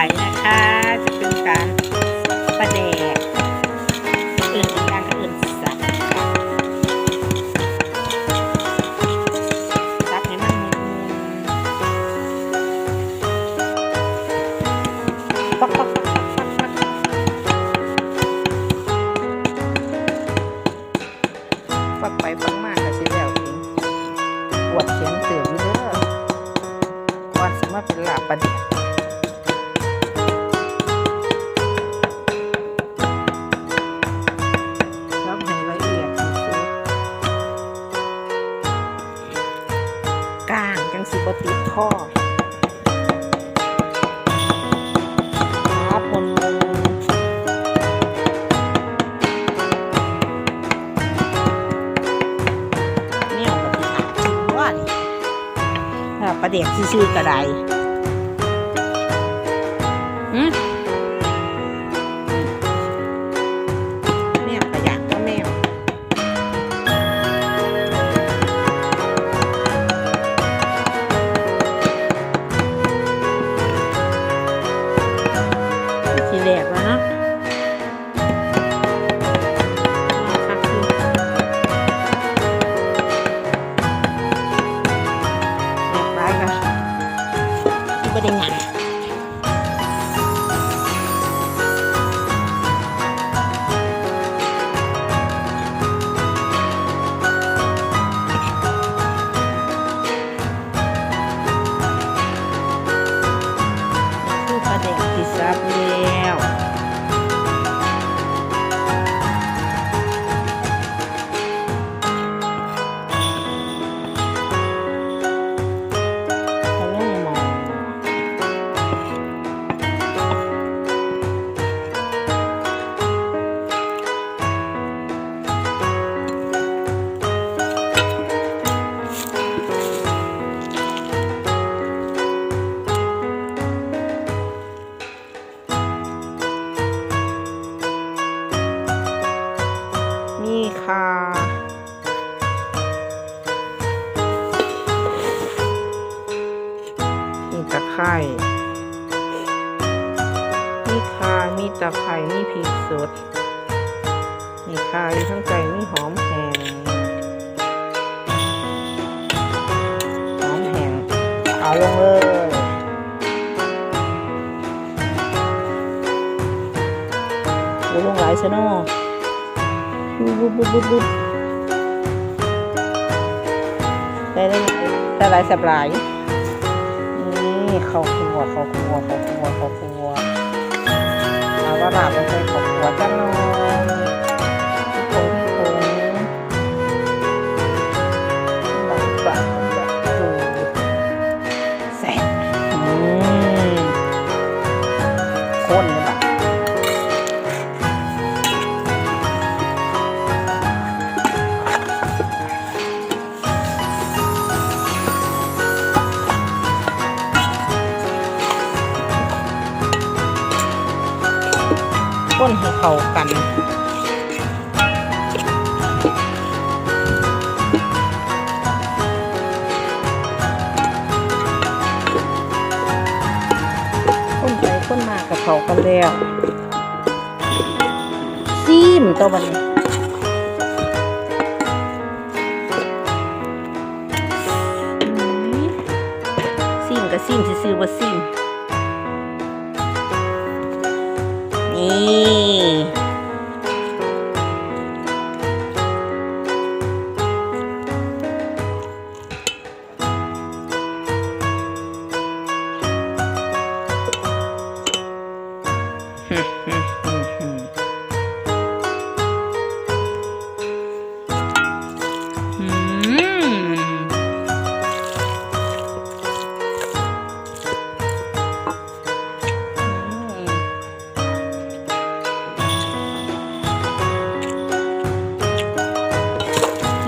ไปนะคะ จะเป็นการประแดกอื่นอีกอย่างอื่นสับสับให้มันมุนๆป๊อกป๊อกปักปักปักไปปักมากก็สิแล้วเองปวดเขียนเตืออยู่เด้อว่าสิมาเป็นลาบประเดี๋ย สิบติดท่อครับคนนเนี่ยก็สิขาจริงว่านี่ถ้าประเดี๋ยวซื่อๆก็ได้หืม ไคร่มีข่ามีตะไคร่มีพริกสด มีข่าอยู่ทั้งใจมีหอมแห้งหอมแห้งเอาลงเลยโอ้ลงหลายซะเนาะบุบบุบบุบบุบบุบได้ได้ได้หลายสับหลาย นี่ข้าวคั่วข้าวคั่วข้าวคั่วข้าวคั่วเอาว่าลาบลงไปข้าวคั่วจังหน่อยที่ผงที่ผงบางบางแบบดูแซ่บอืมข้นเลยแบบ นให้เข้ากันข้นไปข้นมากับเขากันแล้วซีมตัวบัดนอืมซีมกับซีมซื้อว่าซีม นี่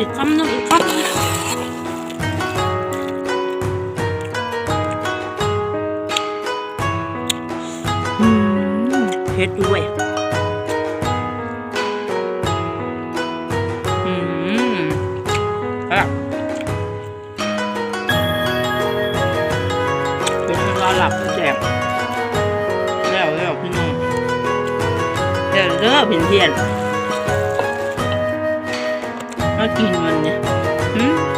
깜놀 깜놀 음, 배ด้วยหลับแจกแล้วแล้วพี่นงเดี๋ยวเลิกเพี้ยนเพี้ยน 我跟着你。嗯？